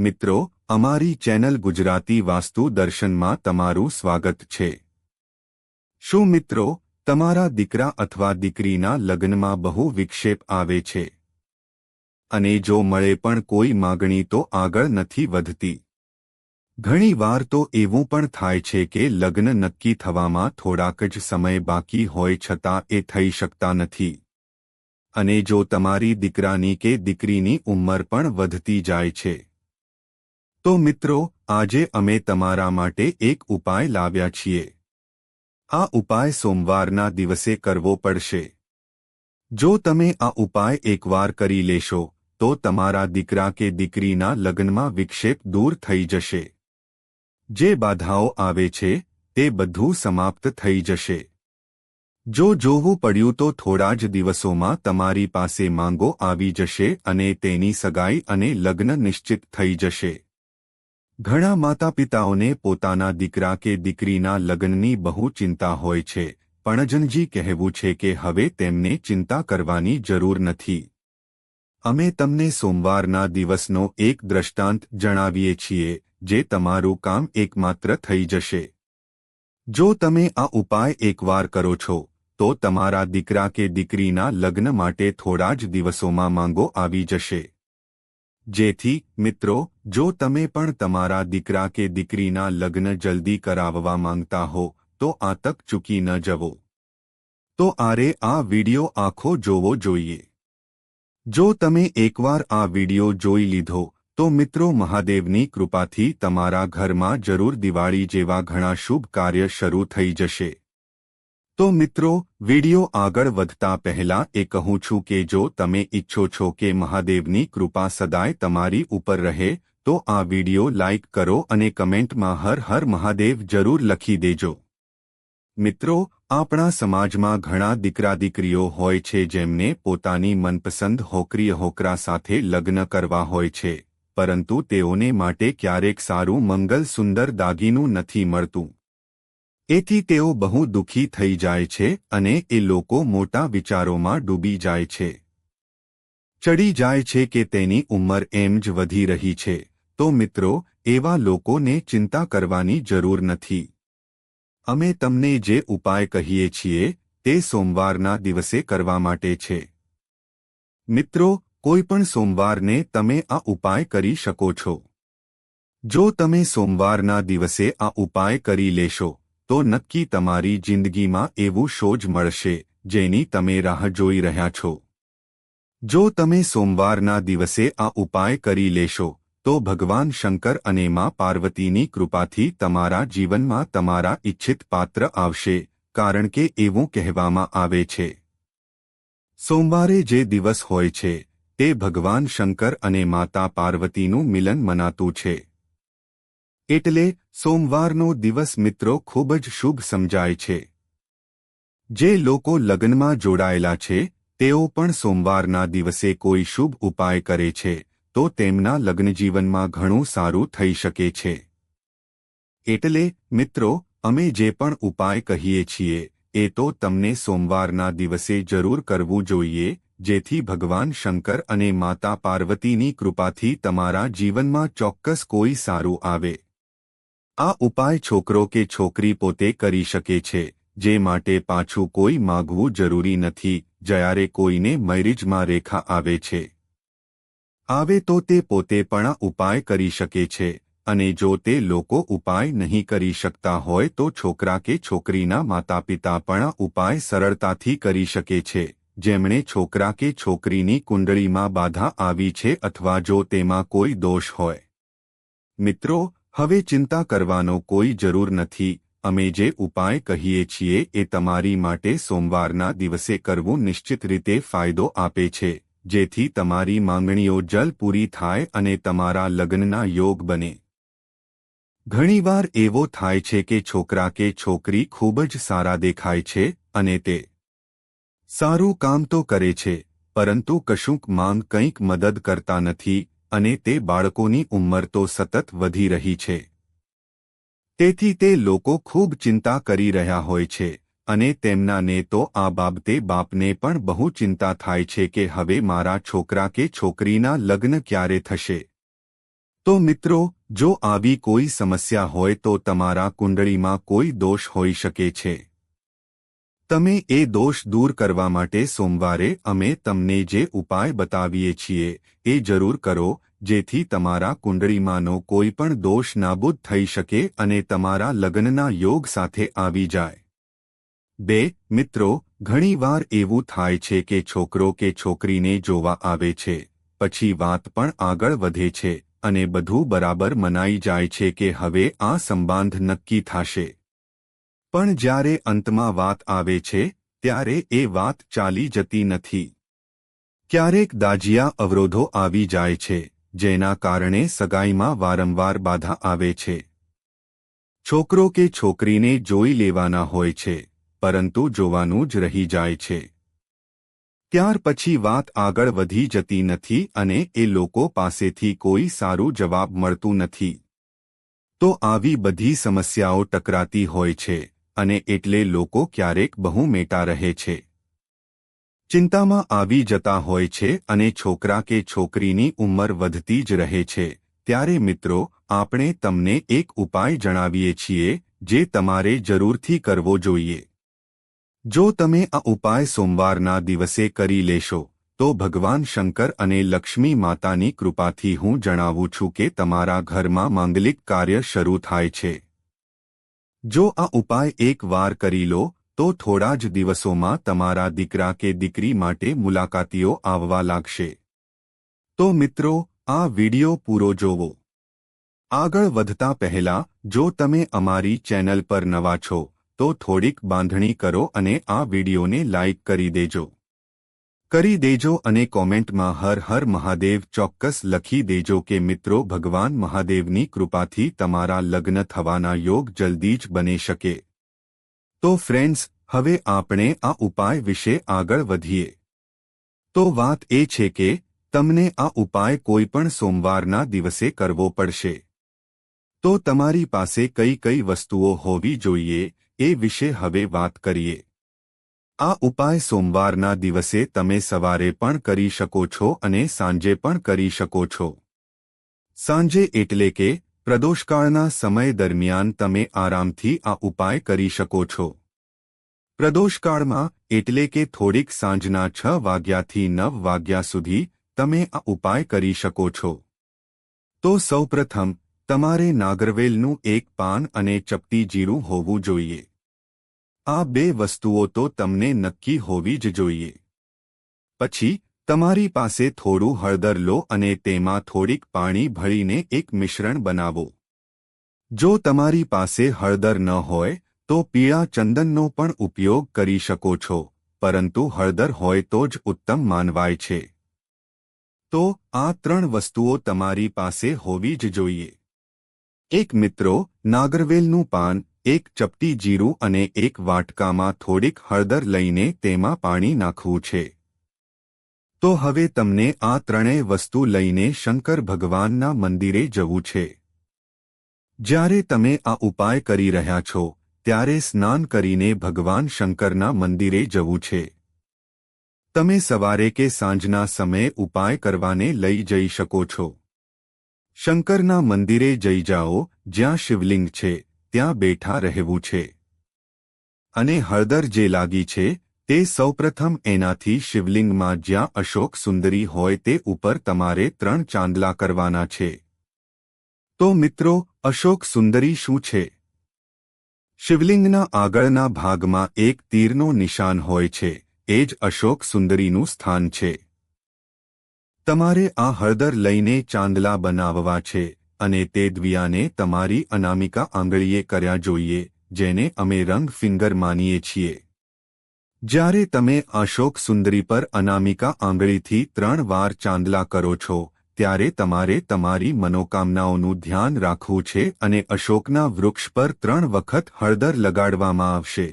મિત્રો, અમારી ચેનલ ગુજરાતી વાસ્તુ દર્શનમાં તમારું સ્વાગત છે. શું મિત્રો, તમારા દીકરા અથવા દીકરીના લગ્નમાં બહુ વિક્ષેપ આવે છે? અને જો મળે પણ કોઈ માગણી તો આગળ નથી વધતી. ઘણી વાર તો એવું પણ થાય છે કે લગ્ન નક્કી થવામાં થોડાક જ સમય બાકી હોય છતાં એ થઈ શકતા નથી. અને જો તમારી દીકરાની કે દીકરીની ઉંમર પણ વધતી જાય છે. તો મિત્રો, આજે અમે તમારા માટે એક ઉપાય લાવ્યા છીએ. આ ઉપાય સોમવારના દિવસે કરવો પડશે. જો તમે આ ઉપાય એકવાર કરી લેશો, તો તમારા દીકરા કે દીકરીના લગ્નમાં વિક્ષેપ દૂર થઈ જશે. જે બાધાઓ આવે છે, તે બધું સમાપ્ત થઈ જશે. જો જોવું પડ્યું તો થોડા જ દિવસોમાં તમારી પાસે માંગો આવી જશે અને તેની સગાઈ અને લગ્ન નિશ્ચિત થઈ જશે. ઘણા માતા પિતાઓને પોતાના દીકરા કે દીકરીના લગ્નની બહુ ચિંતા હોય છે પણજનજી કહેવું છે કે હવે તેમને ચિંતા કરવાની જરૂર નથી. અમે તમને સોમવારના દિવસનો એક દ્રષ્ટાંત જણાવીએ છીએ, જે તમારું કામ એકમાત્ર થઈ જશે. જો તમે આ ઉપાય એકવાર કરો છો, તો તમારા દીકરા કે દીકરીના લગ્ન માટે થોડા જ દિવસોમાં માંગો આવી જશે. જેથી, મિત્રો, જો તમે પણ તમારા દીકરા કે દીકરીના લગ્ન જલ્દી કરાવવા માંગતા હો, તો આ તક ચૂકી ન જવો. તો આરે આ વિડિયો આખો જોવો જોઈએ. જો તમે એકવાર આ વિડિયો જોઈ લીધો, તો મિત્રો મહાદેવની કૃપાથી તમારા ઘરમાં જરૂર દિવાળી જેવા ઘણા શુભ કાર્ય શરૂ થઈ જશે. તો મિત્રો, વિડિયો આગળ વધતા પહેલા એ કહું છું કે જો તમે ઈચ્છો છો કે મહાદેવની કૃપા સદાય તમારી ઉપર રહે, તો આ વિડિયો લાઇક કરો અને કમેન્ટમાં હર હર મહાદેવ જરૂર લખી દેજો. મિત્રો, આપણા સમાજમાં ઘણા દીકરા દીકરીઓ હોય છે જેમને પોતાની મનપસંદ હોકરી હોકરા સાથે લગ્ન કરવા હોય છે, પરંતુ તેઓને માટે ક્યારેક સારું મંગલ સુંદર દાગીનું નથી મળતું. એથી તેઓ બહુ દુઃખી થઈ જાય છે અને એ લોકો મોટા વિચારોમાં ડૂબી જાય છે. ચડી જાય છે કે તેની ઉંમર એમ જ વધી રહી છે. તો મિત્રો, એવા લોકોને ચિંતા કરવાની જરૂર નથી. અમે તમને જે ઉપાય કહીએ છીએ, તે સોમવારના દિવસે કરવા માટે છે. મિત્રો કોઈપણ સોમવારને તમે આ ઉપાય કરી શકો છો. જો તમે સોમવારના દિવસે આ ઉપાય કરી લેશો તો નક્કી તમારી જિંદગીમાં એવું શોજ મળશે, જેની તમે રાહ જોઈ રહ્યા છો. જો તમે સોમવારના દિવસે આ ઉપાય કરી લેશો, તો ભગવાન શંકર અને માં પાર્વતીની કૃપાથી તમારા જીવનમાં તમારા ઇચ્છિત પાત્ર આવશે, કારણ કે એવું કહેવામાં આવે છે. સોમવારે જે દિવસ હોય છે, તે ભગવાન શંકર અને માતા પાર્વતીનું મિલન મનાતું છે. એટલે સોમવારનો દિવસ મિત્રો ખૂબ જ શુભ સમજાય છે. જે લોકો લગ્નમાં જોડાયેલા છે, તેઓ પણ સોમવારના દિવસે કોઈ શુભ ઉપાય કરે છે, તો તેમના લગ્નજીવનમાં ઘણું સારું થઈ શકે છે. એટલે મિત્રો, અમે જે પણ ઉપાય કહીએ છીએ, એ તો તમને સોમવારના દિવસે જરૂર કરવું જોઈએ, જેથી ભગવાન શંકર અને માતા પાર્વતીની કૃપાથી તમારા જીવનમાં ચોક્કસ કોઈ સારું આવે. આ ઉપાય છોકરો કે છોકરી પોતે કરી શકે છે, જે માટે પાછું કોઈ માગવું જરૂરી નથી, જ્યારે કોઈને મેરેજમાં રેખા આવે છે. આવે તો તે પોતે પણ ઉપાય કરી શકે છે, અને જો તે લોકો ઉપાય નહીં કરી શકતા હોય તો છોકરા કે છોકરીના માતા પિતા પણ ઉપાય સરળતાથી કરી શકે છે, જેમણે છોકરા કે છોકરીની કુંડળીમાં બાધા આવી છે અથવા જો તેમાં કોઈ દોષ હોય. મિત્રો હવે ચિંતા કરવાનો કોઈ જરૂર નથી, અમે જે ઉપાય કહીએ છીએ એ તમારી માટે સોમવારના દિવસે કરવું નિશ્ચિત રીતે ફાયદો આપે છે, જેથી તમારી માંગણીઓ જલ પૂરી થાય અને તમારા લગ્નના યોગ બને. ઘણીવાર એવો થાય છે કે છોકરા કે છોકરી ખૂબ જ સારા દેખાય છે અને તે સારું કામ તો કરે છે, પરંતુ કશુંક માંગ કંઈક મદદ કરતા નથી અને તે બાળકોની ઉંમર તો સતત વધી રહી છે. તેથી તે લોકો ખૂબ ચિંતા કરી રહ્યા હોય છે, અને તેમનાને તો આ બાબતે બાપને પણ બહુ ચિંતા થાય છે કે હવે મારા છોકરા કે છોકરીના લગ્ન ક્યારે થશે. તો મિત્રો, જો આવી કોઈ સમસ્યા હોય તો તમારા કુંડળીમાં કોઈ દોષ હોઈ શકે છે. તમે એ દોષ દૂર કરવા માટે સોમવારે અમે તમને જે ઉપાય બતાવીએ છીએ, એ જરૂર કરો, જેથી તમારા કુંડળીમાંનો કોઈ પણ દોષ નાબૂદ થઈ શકે અને તમારા લગ્નના યોગ સાથે આવી જાય. બે, મિત્રો, ઘણીવાર એવું થાય છે કે છોકરો કે છોકરીને જોવા આવે છે, પછી વાત પણ આગળ વધે છે, અને બધું બરાબર મનાઈ જાય છે કે હવે આ સંબંધ નક્કી થશે. પણ જ્યારે અંતમાં વાત આવે છે, ત્યારે એ વાત ચાલી જતી નથી. ક્યારેક દાજિયા અવરોધો આવી જાય છે, જેના કારણે સગાઈમાં વારંવાર બાધા આવે છે. છોકરો કે છોકરીને જોઈ લેવાના હોય છે, પરંતુ જોવાનું જ રહી જાય છે. ત્યાર પછી વાત આગળ વધી જતી નથી અને એ લોકો પાસેથી કોઈ સારું જવાબ મળતું નથી. તો આવી બધી સમસ્યાઓ ટકરાતી હોય છે. અને એટલે લોકો ક્યારેક બહુ મેટા રહે છે. ચિંતામાં આવી જતા હોય છે અને છોકરા કે છોકરીની ઉંમર વધતી જ રહે છે. ત્યારે મિત્રો, આપણે તમને એક ઉપાય જણાવીએ છીએ, જે તમારે જરૂરથી કરવો જોઈએ. જો તમે આ ઉપાય સોમવારના દિવસે કરી લેશો, તો ભગવાન શંકર અને લક્ષ્મી માતાની કૃપાથી હું જણાવું છું કે તમારા ઘરમાં માંગલિક કાર્ય શરૂ થાય છે. જો આ ઉપાય એક વાર કરી લો, તો થોડા જ દિવસોમાં તમારા દીકરા કે દીકરી માટે મુલાકાતીઓ આવવા લાગશે. તો મિત્રો, આ વિડિયો પૂરો જોવો. આગળ વધતા પહેલા, જો તમે અમારી ચેનલ પર નવા છો, તો થોડીક બાંધણી કરો અને આ વિડિયોને લાઇક કરી દેજો. કરી દેજો અને કોમેન્ટમાં હર હર મહાદેવ ચોક્કસ લખી દેજો કે મિત્રો ભગવાન મહાદેવની કૃપાથી તમારા લગ્ન થવાના યોગ જલ્દી જ બની શકે. તો ફ્રેન્ડ્સ હવે આપણે આ ઉપાય વિશે આગળ વધીએ. તો વાત એ છે કે, તમને આ ઉપાય કોઈપણ સોમવારના દિવસે કરવો પડશે. તો તમારી પાસે કઈ કઈ વસ્તુઓ હોવી જોઈએ, એ વિશે હવે વાત કરીએ. આ ઉપાય સોમવારના દિવસે તમે સવારે પણ કરી શકો છો અને સાંજે પણ કરી શકો છો. સાંજે એટલે કે પ્રદોષકાળના સમય દરમિયાન તમે આરામથી આ ઉપાય કરી શકો છો. પ્રદોષકાળમાં એટલે કે થોડીક સાંજના છ વાગ્યાથી નવ વાગ્યા સુધી તમે આ ઉપાય કરી શકો છો. તો સૌપ્રથમ તમારે નાગરવેલનું એક પાન અને ચપટી જીરું હોવું જોઈએ. આ બે વસ્તુઓ તો તમને નક્કી હોવી જ જોઈએ. પછી, તમારી પાસે થોડું હળદર લો અને તેમાં થોડીક પાણી ભળીને એક મિશ્રણ બનાવો. જો તમારી પાસે હળદર ન હોય, તો પીળા ચંદનનો પણ ઉપયોગ કરી શકો છો, પરંતુ હળદર હોય તો જ ઉત્તમ માનવાય છે. તો, આ ત્રણ વસ્તુઓ તમારી પાસે હોવી જ જોઈએ. એક મિત્રો, નાગરવેલનું પાન એક ચપટી જીરું અને એક વાટકામાં થોડીક હળદર લઈને તેમાં પાણી નાખવું છે. તો હવે તમને આ ત્રણેય વસ્તુ લઈને શંકર ભગવાનના મંદિરે જવું છે. જ્યારે તમે આ ઉપાય કરી રહ્યા છો, ત્યારે સ્નાન કરીને ભગવાન શંકરના મંદિરે જવું છે. તમે સવારે કે સાંજના સમયે ઉપાય કરવાને લઈ જઈ શકો છો. શંકરના મંદિરે જઈ જાઓ, જ્યાં શિવલિંગ છે. ત્યાં બેઠા રહેવું છે. અને હળદર જે લાગી છે, તે સૌપ્રથમ એનાથી શિવલિંગમાં જ્યાં અશોક સુંદરી હોય તે ઉપર તમારે ત્રણ ચાંદલા કરવાના છે. તો મિત્રો, અશોક સુંદરી શું છે? શિવલિંગના આગળના ભાગમાં એક તીરનો નિશાન હોય છે, એ જ અશોક સુંદરીનું સ્થાન છે. તમારે આ હળદર લઈને ચાંદલા બનાવવા છે. અને તે દ્વિયાને તમારી અનામિકા આંગળીએ કર્યા જોઈએ, જેને અમે રંગ ફિંગર માનીએ છીએ. જ્યારે તમે અશોક સુંદરી પર અનામિકા આંગળીથી ત્રણ વાર ચાંદલા કરો છો, ત્યારે તમારે તમારી મનોકામનાઓનું ધ્યાન રાખવું છે અને અશોકના વૃક્ષ પર ત્રણ વખત હળદર લગાડવામાં આવશે.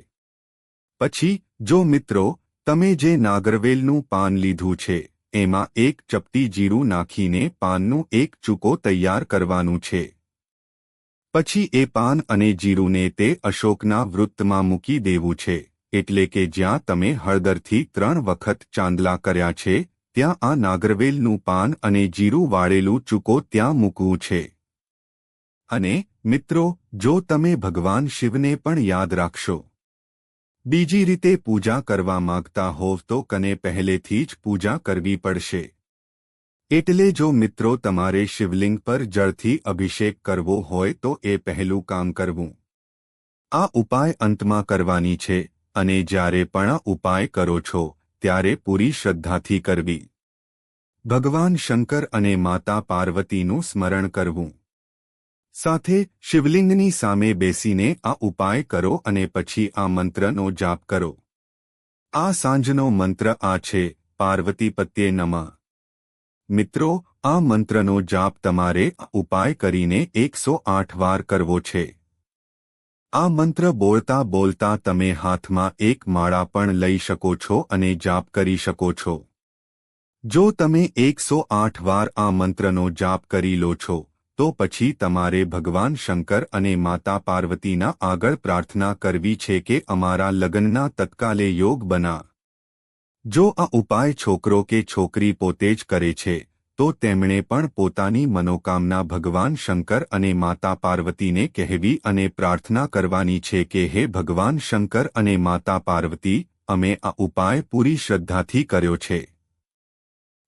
પછી, જો મિત્રો, તમે જે નાગરવેલનું પાન લીધું છે એમાં એક ચપટી જીરું નાખીને પાનનું એક ચૂકો તૈયાર કરવાનું છે. પછી એ પાન અને જીરુંને તે અશોકના વૃત્તમાં મૂકી દેવું છે, એટલે કે જ્યાં તમે હળદરથી ત્રણ વખત ચાંદલા કર્યા છે, ત્યાં આ નાગરવેલનું પાન અને જીરું વાળેલું ચૂકો ત્યાં મૂકવું છે. અને મિત્રો, જો તમે ભગવાન શિવને પણ યાદ રાખશો બીજી રીતે પૂજા કરવા માંગતા હોવ તો કને પહેલેથી જ પૂજા કરવી પડશે. એટલે જો મિત્રો તમારે શિવલિંગ પર જળથી અભિષેક કરવો હોય તો એ પહેલું કામ કરવું. આ ઉપાય અંતમાં કરવાની છે, અને જ્યારે પણ ઉપાય કરો છો, ત્યારે પૂરી શ્રદ્ધાથી કરવી. ભગવાન શંકર અને માતા પાર્વતીનું સ્મરણ કરવું. સાથે શિવલિંગની સામે બેસીને આ ઉપાય કરો અને પછી આ મંત્રનો જાપ કરો. આ સાંજનો મંત્ર આ છે, પાર્વતી પત્યે નમઃ. મિત્રો, આ મંત્રનો જાપ તમારે ઉપાય કરીને એકસો આઠ વાર કરવો છે. આ મંત્ર બોલતા બોલતા તમે હાથમાં એક માળા પણ લઈ શકો છો અને જાપ કરી શકો છો. જો તમે એકસો આઠ વાર આ મંત્રનો જાપ કરી લો છો તો પછી તમારે ભગવાન શંકર અને માતા પાર્વતીના આગળ પ્રાર્થના કરવી છે કે અમારા લગ્નના તત્કાલે યોગ બના જો આ ઉપાય છોકરો કે છોકરી પોતે જ કરે છે, તો તેમણે પણ પોતાની મનોકામના ભગવાન શંકર અને માતા પાર્વતીને કહેવી અને પ્રાર્થના કરવાની છે કે હે ભગવાન શંકર અને માતા પાર્વતી, અમે આ ઉપાય પૂરી શ્રદ્ધાથી કર્યો છે.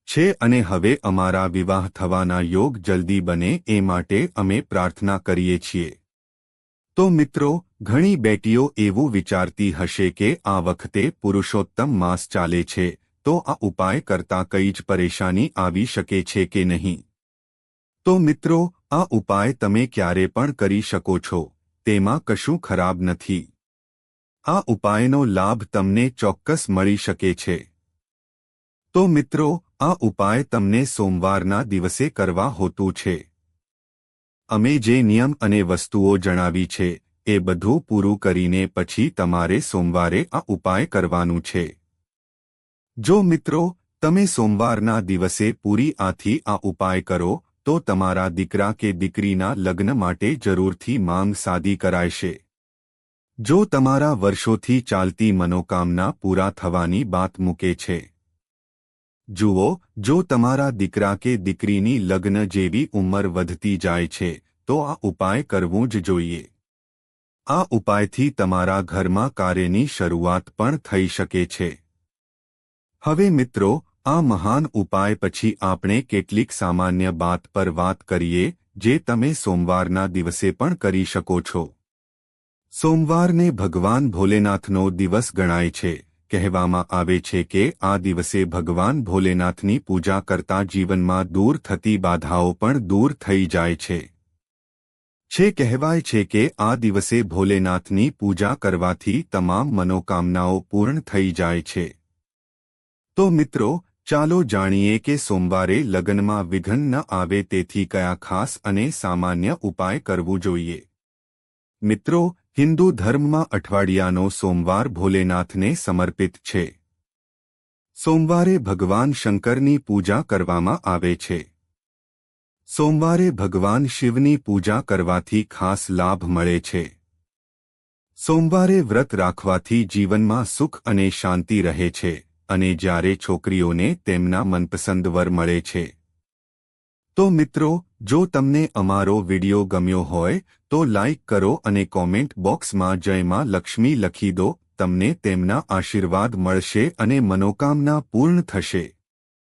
છે અને હવે અમારા વિવાહ થવાના યોગ જલ્દી બને એ માટે અમે પ્રાર્થના કરીએ છીએ. તો મિત્રો, ઘણી બેટીઓ એવું વિચારતી હશે કે આ વખતે પુરુષોત્તમ માસ ચાલે છે, તો આ ઉપાય કરતા કઈ જ પરેશાની આવી શકે છે કે નહીં? તો મિત્રો, આ ઉપાય તમે ક્યારે પણ કરી શકો છો, તેમાં કશું ખરાબ નથી. આ ઉપાયનો લાભ તમને ચોક્કસ મળી શકે છે. તો મિત્રો, આ ઉપાય તમને સોમવારના દિવસે કરવા હોતું છે. અમે જે નિયમ અને વસ્તુઓ જણાવી છે, એ બધું પૂરું કરીને પછી તમારે સોમવારે આ ઉપાય કરવાનું છે. જો મિત્રો, તમે સોમવારના દિવસે પૂરી આથી આ ઉપાય કરો, તો તમારા દીકરા કે દીકરીના લગ્ન માટે જરૂરથી માંગ સાદી કરાયશે જો તમારા વર્ષોથી ચાલતી મનોકામના પૂરા થવાની બાત મૂકે છે જુઓ, જો તમારા દીકરા કે દીકરીની લગ્ન જેવી ઉંમર વધતી જાય છે, તો આ ઉપાય કરવું જ જોઈએ. આ ઉપાયથી તમારા ઘરમાં કાર્યની શરૂઆત પણ થઈ શકે છે. હવે મિત્રો, આ મહાન ઉપાય પછી આપણે કેટલીક સામાન્ય બાત પર વાત કરીએ, જે તમે સોમવારના દિવસે પણ કરી શકો છો. સોમવારને ભગવાન ભોલેનાથનો દિવસ ગણાય છે. કહેવામાં આવે છે કે આ દિવસે ભગવાન ભોલેનાથની પૂજા કરતા જીવનમાં દૂર થતી બાધાઓ પણ દૂર થઈ જાય છે. છે કહેવાય છે કે આ દિવસે ભોલેનાથની પૂજા કરવાથી તમામ મનોકામનાઓ પૂર્ણ થઈ જાય છે. તો મિત્રો, ચાલો જાણીએ કે સોમવારે લગ્નમાં વિઘન ન આવે તેથી કયા ખાસ અને સામાન્ય ઉપાય કરવું જોઈએ. મિત્રો હિન્દુ ધર્મમાં અઠવાડિયાનો સોમવાર ભોલેનાથને સમર્પિત છે. સોમવારે ભગવાન શંકરની પૂજા કરવામાં આવે છે. સોમવારે ભગવાન શિવની પૂજા કરવાથી ખાસ લાભ મળે છે. સોમવારે વ્રત રાખવાથી જીવનમાં સુખ અને શાંતિ રહે છે અને જ્યારે છોકરીઓને તેમના મનપસંદ વર મળે છે. તો મિત્રો જો તમને અમારો વિડિયો ગમ્યો હોય, તો લાઇક કરો અને કોમેન્ટ બોક્સમાં જયમાં લક્ષ્મી લખી દો, તમને તેમના આશીર્વાદ મળશે અને મનોકામના પૂર્ણ થશે.